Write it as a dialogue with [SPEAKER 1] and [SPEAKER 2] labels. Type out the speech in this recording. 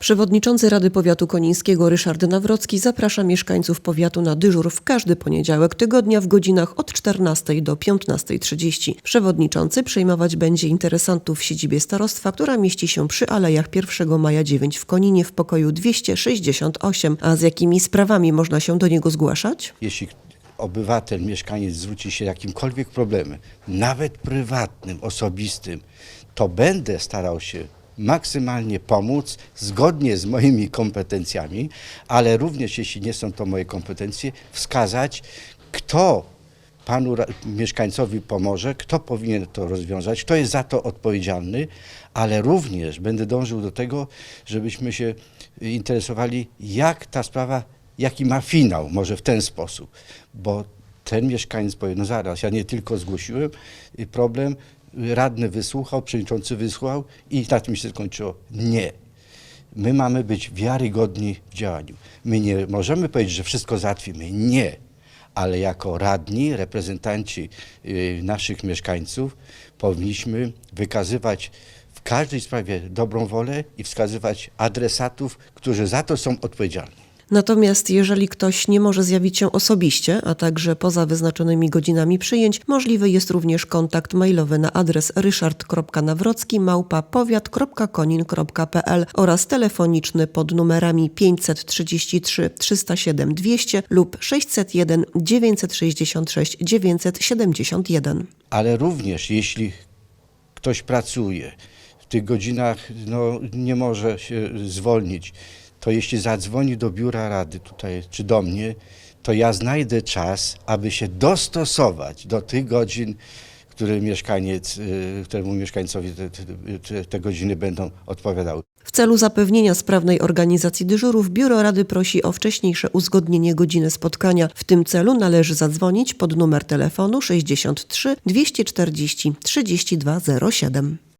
[SPEAKER 1] Przewodniczący Rady Powiatu Konińskiego Ryszard Nawrocki zaprasza mieszkańców powiatu na dyżur w każdy poniedziałek tygodnia w godzinach od 14 do 15.30. Przewodniczący przejmować będzie interesantów w siedzibie starostwa, która mieści się przy Alejach 1 Maja 9 w Koninie w pokoju 268. A z jakimi sprawami można się do niego zgłaszać?
[SPEAKER 2] Jeśli obywatel, mieszkaniec zwróci się jakimkolwiek problemem, nawet prywatnym, osobistym, to będę starał się maksymalnie pomóc zgodnie z moimi kompetencjami, ale również jeśli nie są to moje kompetencje, wskazać, kto panu mieszkańcowi pomoże, kto powinien to rozwiązać, kto jest za to odpowiedzialny, ale również będę dążył do tego, żebyśmy się interesowali, jak ta sprawa, jaki ma finał, może w ten sposób, bo ten mieszkaniec powie, no zaraz, ja nie tylko zgłosiłem y, problem, radny wysłuchał, przewodniczący wysłuchał i na tym się skończyło. Nie. My mamy być wiarygodni w działaniu. My nie możemy powiedzieć, że wszystko załatwimy. Nie. Ale jako radni, reprezentanci y, naszych mieszkańców, powinniśmy wykazywać w każdej sprawie dobrą wolę i wskazywać adresatów, którzy za to są odpowiedzialni.
[SPEAKER 1] Natomiast jeżeli ktoś nie może zjawić się osobiście, a także poza wyznaczonymi godzinami przyjęć, możliwy jest również kontakt mailowy na adres ryszard.nawrocki małpa powiat.konin.pl oraz telefoniczny pod numerami 533 307 200 lub 601 966 971.
[SPEAKER 2] ale również jeśli ktoś pracuje w tych godzinach, no, nie może się zwolnić, to jeśli zadzwoni do biura rady tutaj czy do mnie, to ja znajdę czas, aby się dostosować do tych godzin, które mieszkaniec, y, któremu mieszkańcowi te, te, te, godziny będą odpowiadały.
[SPEAKER 1] W celu zapewnienia sprawnej organizacji dyżurów Biuro Rady prosi o wcześniejsze uzgodnienie godziny spotkania. W tym celu należy zadzwonić pod numer telefonu 63 240 3207.